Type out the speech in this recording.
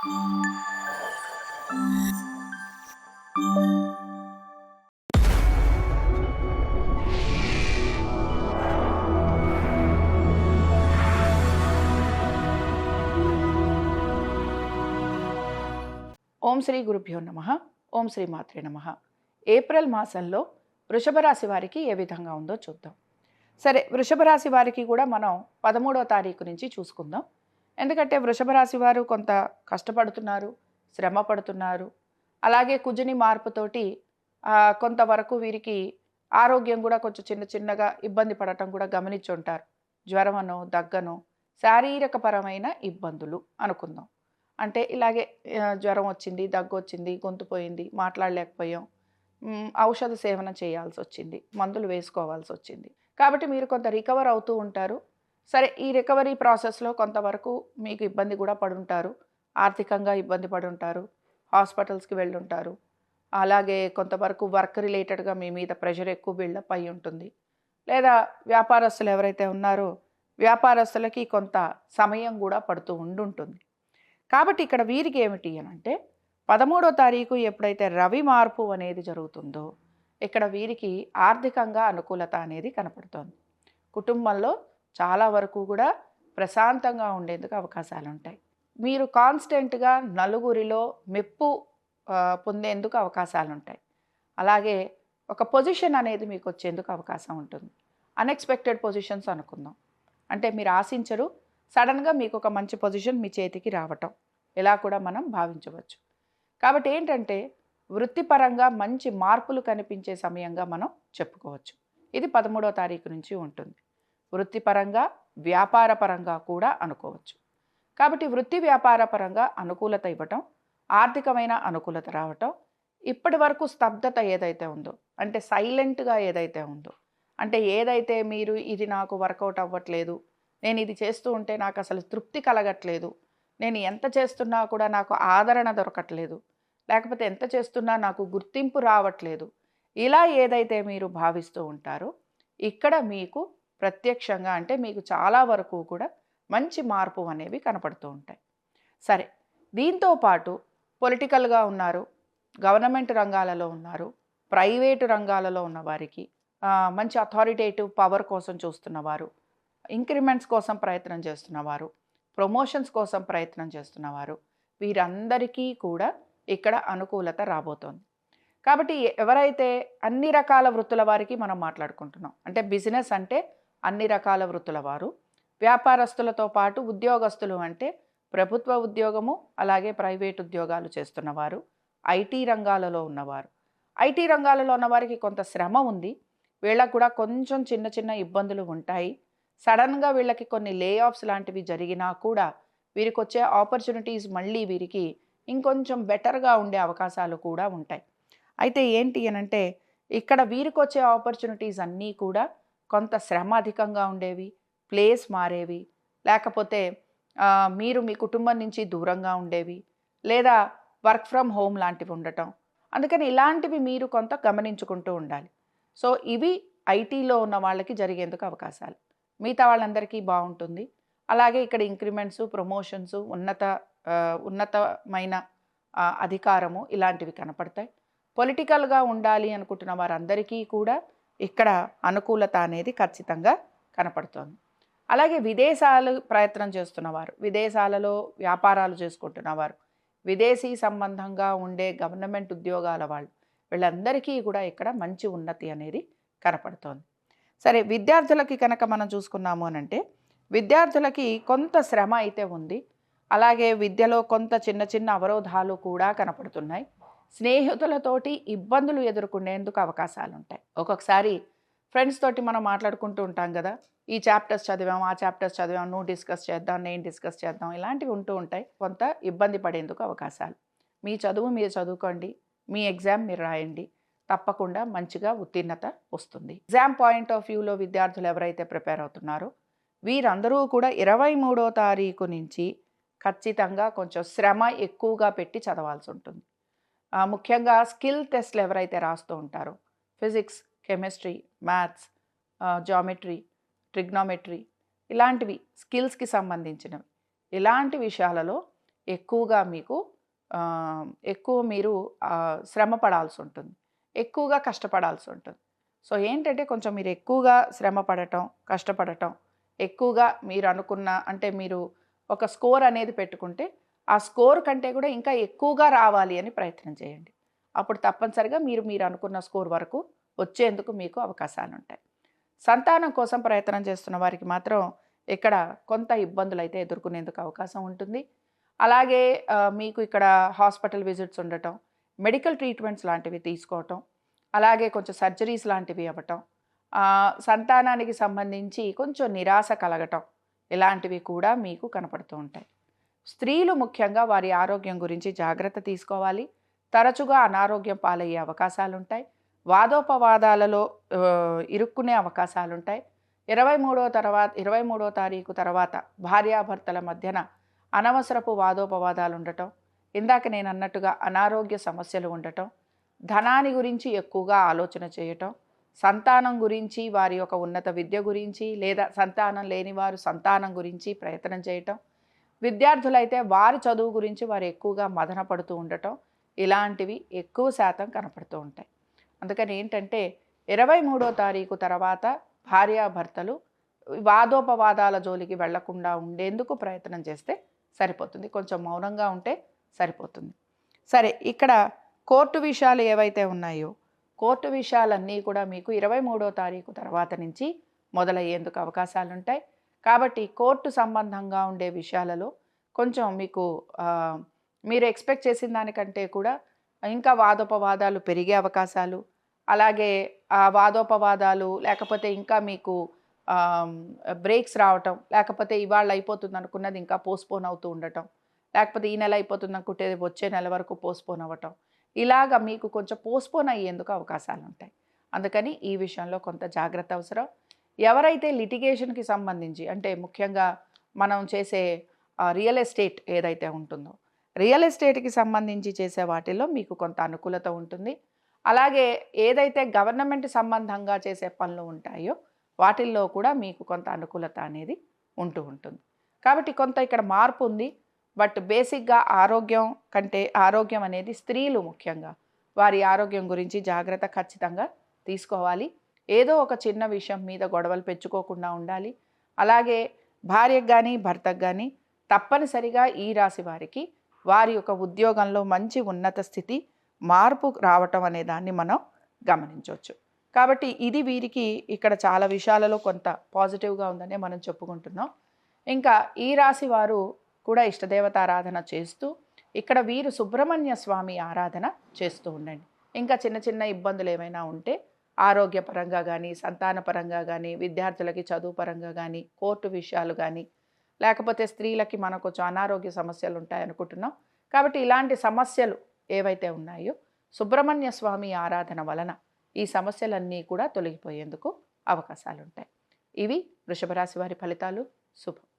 ఓం శ్రీ గురుభ్యో నమ. ఓం శ్రీ మాత్రే నమ. ఏప్రిల్ మాసంలో వృషభ రాశి వారికి ఏ విధంగా ఉందో చూద్దాం. సరే వృషభ రాశి వారికి కూడా మనం పదమూడవ తారీఖు నుంచి చూసుకుందాం. ఎందుకంటే వృషభ రాశి వారు కొంత కష్టపడుతున్నారు శ్రమ పడుతున్నారు. అలాగే కుజుని మార్పుతోటి కొంతవరకు వీరికి ఆరోగ్యం కూడా కొంచెం చిన్న చిన్నగా ఇబ్బంది పడటం కూడా గమనించి ఉంటారు జ్వరమనో దగ్గనో శారీరకపరమైన ఇబ్బందులు అనుకుందాం. అంటే ఇలాగే జ్వరం వచ్చింది దగ్గు వచ్చింది గొంతు పోయింది మాట్లాడలేకపోయాం. ఔషధ సేవన చేయాల్సి వచ్చింది మందులు వేసుకోవాల్సి వచ్చింది కాబట్టి మీరు కొంత రికవర్ అవుతూ ఉంటారు. సరే ఈ రికవరీ ప్రాసెస్లో కొంతవరకు మీకు ఇబ్బంది కూడా పడుంటారు. ఆర్థికంగా ఇబ్బంది పడుంటారు. హాస్పిటల్స్కి వెళ్ళుంటారు. అలాగే కొంతవరకు వర్క్ రిలేటెడ్గా మీ మీద ప్రెషర్ ఎక్కువ బిల్డప్ అయి ఉంటుంది. లేదా వ్యాపారస్తులు ఎవరైతే ఉన్నారో వ్యాపారస్తులకి కొంత సమయం కూడా పడుతూ ఉండుంటుంది. కాబట్టి ఇక్కడ వీరికి ఏమిటి అని అంటే పదమూడో తారీఖు ఎప్పుడైతే రవి మార్పు అనేది జరుగుతుందో ఇక్కడ వీరికి ఆర్థికంగా అనుకూలత అనేది కనపడుతోంది. కుటుంబంలో చాలా వరకు కూడా ప్రశాంతంగా ఉండేందుకు అవకాశాలు ఉంటాయి మీరు కాన్స్టెంట్గా నలుగురిలో మెప్పు పొందేందుకు అవకాశాలు ఉంటాయి అలాగే ఒక పొజిషన్ అనేది మీకు వచ్చేందుకు అవకాశం ఉంటుంది. అన్ఎక్స్పెక్టెడ్ పొజిషన్స్ అనుకుందాం. అంటే మీరు ఆశించరు సడన్గా మీకు ఒక మంచి పొజిషన్ మీ చేతికి రావటం. ఇలా కూడా మనం భావించవచ్చు. కాబట్టి ఏంటంటే వృత్తిపరంగా మంచి మార్పులు కనిపించే సమయంగా మనం చెప్పుకోవచ్చు. ఇది పదమూడవ తారీఖు నుంచి ఉంటుంది. వృత్తిపరంగా వ్యాపార పరంగా కూడా అనుకోవచ్చు. కాబట్టి వృత్తి వ్యాపార పరంగా అనుకూలత ఇవ్వటం ఆర్థికమైన అనుకూలత రావటం ఇప్పటి వరకు స్తబ్దత ఏదైతే ఉందో అంటే సైలెంట్గా ఏదైతే ఉందో అంటే ఏదైతే మీరు ఇది నాకు వర్కౌట్ అవ్వట్లేదు నేను ఇది చేస్తూ ఉంటే నాకు అసలు తృప్తి కలగట్లేదు నేను ఎంత చేస్తున్నా కూడా నాకు ఆదరణ దొరకట్లేదు లేకపోతే ఎంత చేస్తున్నా నాకు గుర్తింపు రావట్లేదు ఇలా ఏదైతే మీరు భావిస్తూ ఉంటారో ఇక్కడ మీకు ప్రత్యక్షంగా అంటే మీకు చాలా వరకు కూడా మంచి మార్పు అనేవి కనపడుతూ ఉంటాయి. సరే దీంతో పాటు పొలిటికల్గా ఉన్నారు గవర్నమెంట్ రంగాలలో ఉన్నారు ప్రైవేటు రంగాలలో ఉన్న వారికి మంచి అథారిటేటివ్ పవర్ కోసం చూస్తున్నవారు ఇంక్రిమెంట్స్ కోసం ప్రయత్నం చేస్తున్నవారు ప్రమోషన్స్ కోసం ప్రయత్నం చేస్తున్నవారు వీరందరికీ కూడా ఇక్కడ అనుకూలత రాబోతోంది. కాబట్టి ఎవరైతే అన్ని రకాల వృత్తుల వారికి మనం మాట్లాడుకుంటున్నాం అంటే బిజినెస్ అంటే అన్ని రకాల వృత్తుల వారు. వ్యాపారస్తులతో పాటు ఉద్యోగస్తులు అంటే ప్రభుత్వ ఉద్యోగము అలాగే ప్రైవేట్ ఉద్యోగాలు చేస్తున్నవారు ఐటీ రంగాలలో ఉన్నవారు. ఐటీ రంగాలలో ఉన్నవారికి కొంత శ్రమ ఉంది. వీళ్ళకు కూడా కొంచెం చిన్న చిన్న ఇబ్బందులు ఉంటాయి. సడన్గా వీళ్ళకి కొన్ని లే ఆఫ్స్ లాంటివి జరిగినా కూడా వీరికి వచ్చే ఆపర్చునిటీస్ మళ్ళీ వీరికి ఇంకొంచెం బెటర్గా ఉండే అవకాశాలు కూడా ఉంటాయి. అయితే ఏంటి అనంటే ఇక్కడ వీరికి వచ్చే ఆపర్చునిటీస్ అన్నీ కూడా కొంత శ్రమ అధికంగా ఉండేవి ప్లేస్ మారేవి లేకపోతే మీరు మీ కుటుంబం నుంచి దూరంగా ఉండేవి లేదా వర్క్ ఫ్రమ్ హోమ్ లాంటివి ఉండటం. అందుకని ఇలాంటివి మీరు కొంత గమనించుకుంటూ ఉండాలి. సో ఇవి ఐటీలో ఉన్న వాళ్ళకి జరిగేందుకు అవకాశాలు. మిగతా వాళ్ళందరికీ బాగుంటుంది. అలాగే ఇక్కడ ఇంక్రిమెంట్స్ ప్రమోషన్స్ ఉన్నత ఉన్నతమైన అధికారము ఇలాంటివి కనపడతాయి. పొలిటికల్గా ఉండాలి అనుకుంటున్న వారందరికీ కూడా ఇక్కడ అనుకూలత అనేది ఖచ్చితంగా కనపడుతోంది. అలాగే విదేశాలు ప్రయత్నం చేస్తున్నవారు విదేశాలలో వ్యాపారాలు చేసుకుంటున్నవారు విదేశీ సంబంధంగా ఉండే గవర్నమెంట్ ఉద్యోగాల వాళ్ళు వీళ్ళందరికీ కూడా ఇక్కడ మంచి ఉన్నతి అనేది కనపడుతోంది. సరే విద్యార్థులకి కనుక మనం చూసుకున్నాము అని అంటే విద్యార్థులకి కొంత శ్రమ అయితే ఉంది. అలాగే విద్యలో కొంత చిన్న చిన్న అవరోధాలు కూడా కనపడుతున్నాయి. స్నేహితులతోటి ఇబ్బందులు ఎదుర్కొనేందుకు అవకాశాలు ఉంటాయి ఒక్కొక్కసారి ఫ్రెండ్స్ తోటి మనం మాట్లాడుకుంటూ ఉంటాం కదా ఈ చాప్టర్స్ చదివాం ఆ చాప్టర్స్ చదివాం నువ్వు డిస్కస్ చేద్దాం నేను డిస్కస్ చేద్దాం ఇలాంటివి ఉంటూ ఉంటాయి. కొంత ఇబ్బంది పడేందుకు అవకాశాలు. మీ చదువు మీరు చదువుకోండి మీ ఎగ్జామ్ మీరు రాయండి తప్పకుండా మంచిగా ఉత్తీర్ణత వస్తుంది. ఎగ్జామ్ పాయింట్ ఆఫ్ వ్యూలో విద్యార్థులు ఎవరైతే ప్రిపేర్ అవుతున్నారో వీరందరూ కూడా ఇరవై మూడో తారీఖు నుంచి ఖచ్చితంగా కొంచెం శ్రమ ఎక్కువగా పెట్టి చదవాల్సి ఉంటుంది. ముఖ్యంగా స్కిల్ టెస్ట్లు ఎవరైతే రాస్తూ ఉంటారో physics chemistry maths geometry trigonometry ఇలాంటివి స్కిల్స్కి సంబంధించినవి. ఇలాంటి విషయాలలో ఎక్కువగా మీకు ఎక్కువ మీరు శ్రమ పడాల్సి ఉంటుంది. ఎక్కువగా కష్టపడాల్సి ఉంటుంది. సో ఏంటంటే కొంచెం మీరు ఎక్కువగా శ్రమ పడటం కష్టపడటం ఎక్కువగా మీరు అనుకున్న అంటే మీరు ఒక స్కోర్ అనేది పెట్టుకుంటే ఆ స్కోర్ కంటే కూడా ఇంకా ఎక్కువగా రావాలి అని ప్రయత్నం చేయండి. అప్పుడు తప్పనిసరిగా మీరు మీరు అనుకున్న స్కోర్ వరకు వచ్చేందుకు మీకు అవకాశాలు ఉంటాయి. సంతానం కోసం ప్రయత్నం చేస్తున్న వారికి మాత్రం ఇక్కడ కొంత ఇబ్బందులు అయితే ఎదుర్కొనేందుకు అవకాశం ఉంటుంది. అలాగే మీకు ఇక్కడ హాస్పిటల్ విజిట్స్ ఉండటం మెడికల్ ట్రీట్మెంట్స్ లాంటివి తీసుకోవటం అలాగే కొంచెం సర్జరీస్ లాంటివి అవ్వటం సంతానానికి సంబంధించి కొంచెం నిరాశ కలగటం ఇలాంటివి కూడా మీకు కనపడుతూ ఉంటాయి. స్త్రీలు ముఖ్యంగా వారి ఆరోగ్యం గురించి జాగ్రత్త తీసుకోవాలి. తరచుగా అనారోగ్యం పాలయ్యే అవకాశాలుంటాయి. వాదోపవాదాలలో ఇరుక్కునే అవకాశాలుంటాయి. ఇరవై మూడో తర్వాత ఇరవై మూడో తారీఖు తర్వాత భార్యాభర్తల మధ్యన అనవసరపు వాదోపవాదాలు ఉండటం ఇందాక నేను అన్నట్టుగా అనారోగ్య సమస్యలు ఉండటం ధనాన్ని గురించి ఎక్కువగా ఆలోచన చేయటం సంతానం గురించి వారి యొక్క ఉన్నత విద్య గురించి లేదా సంతానం లేని వారు సంతానం గురించి ప్రయత్నం చేయటం విద్యార్థులైతే వారి చదువు గురించి వారు ఎక్కువగా మదన పడుతూ ఉండటం ఇలాంటివి ఎక్కువ శాతం కనపడుతూ ఉంటాయి. అందుకని ఏంటంటే ఇరవై మూడో తారీఖు తర్వాత భార్యాభర్తలు వాదోపవాదాల జోలికి వెళ్ళకుండా ఉండేందుకు ప్రయత్నం చేస్తే సరిపోతుంది. కొంచెం మౌనంగా ఉంటే సరిపోతుంది. సరే ఇక్కడ కోర్టు విషయాలు ఏవైతే ఉన్నాయో కోర్టు విషయాలన్నీ కూడా మీకు ఇరవై మూడో తారీఖు తర్వాత నుంచి మొదలయ్యేందుకు అవకాశాలు ఉంటాయి కాబట్టి కోర్టు సంబంధంగా ఉండే విషయాలలో కొంచెం మీకు మీరు ఎక్స్పెక్ట్ చేసిన దానికంటే కూడా ఇంకా వాదోపవాదాలు పెరిగే అవకాశాలు అలాగే ఆ వాదోపవాదాలు లేకపోతే ఇంకా మీకు బ్రేక్స్ రావటం లేకపోతే ఇవాళ అయిపోతుంది అనుకున్నది ఇంకా పోస్ట్పోన్ అవుతూ ఉండటం లేకపోతే ఈ నెల అయిపోతుంది అనుకుంటే వచ్చే నెల వరకు పోస్ట్పోన్ అవ్వటం ఇలాగ మీకు కొంచెం పోస్ట్పోన్ అయ్యేందుకు అవకాశాలు ఉంటాయి. అందుకని ఈ విషయంలో కొంత జాగ్రత్త అవసరం. ఎవరైతే లిటిగేషన్కి సంబంధించి అంటే ముఖ్యంగా మనం చేసే రియల్ ఎస్టేట్ ఏదైతే ఉంటుందో రియల్ ఎస్టేట్కి సంబంధించి చేసే వాటిల్లో మీకు కొంత అనుకూలత ఉంటుంది. అలాగే ఏదైతే గవర్నమెంట్ సంబంధంగా చేసే పనులు ఉంటాయో వాటిల్లో కూడా మీకు కొంత అనుకూలత అనేది ఉంటూ ఉంటుంది. కాబట్టి కొంత ఇక్కడ మార్పు ఉంది. బట్ బేసిక్గా ఆరోగ్యం కంటే ఆరోగ్యం అనేది స్త్రీలు ముఖ్యంగా వారి ఆరోగ్యం గురించి జాగ్రత్త ఖచ్చితంగా తీసుకోవాలి. ఏదో ఒక చిన్న విషయం మీద గొడవలు పెంచుకోకుండా ఉండాలి. అలాగే భార్యకు కానీ భర్తకు కానీ తప్పనిసరిగా ఈ రాశి వారికి వారి యొక్క ఉద్యోగంలో మంచి ఉన్నత స్థితి మార్పు రావటం అనే దాన్ని మనం గమనించవచ్చు. కాబట్టి ఇది వీరికి ఇక్కడ చాలా విషయాలలో కొంత పాజిటివ్గా ఉందనే మనం చెప్పుకుంటున్నాం. ఇంకా ఈ రాశి వారు కూడా ఇష్టదేవత ఆరాధన చేస్తూ ఇక్కడ వీరు సుబ్రహ్మణ్య స్వామి ఆరాధన చేస్తూ ఉండండి. ఇంకా చిన్న చిన్న ఇబ్బందులు ఏమైనా ఉంటే ఆరోగ్యపరంగా కానీ సంతానపరంగా కానీ విద్యార్థులకి చదువు పరంగా కానీ కోర్టు విషయాలు కానీ లేకపోతే స్త్రీలకి మనకు కొంచెం అనారోగ్య సమస్యలు ఉంటాయనుకుంటున్నాం కాబట్టి ఇలాంటి సమస్యలు ఏవైతే ఉన్నాయో సుబ్రహ్మణ్య స్వామి ఆరాధన వలన ఈ సమస్యలన్నీ కూడా తొలగిపోయేందుకు అవకాశాలుంటాయి. ఇవి వృషభరాశి వారి ఫలితాలు. శుభం.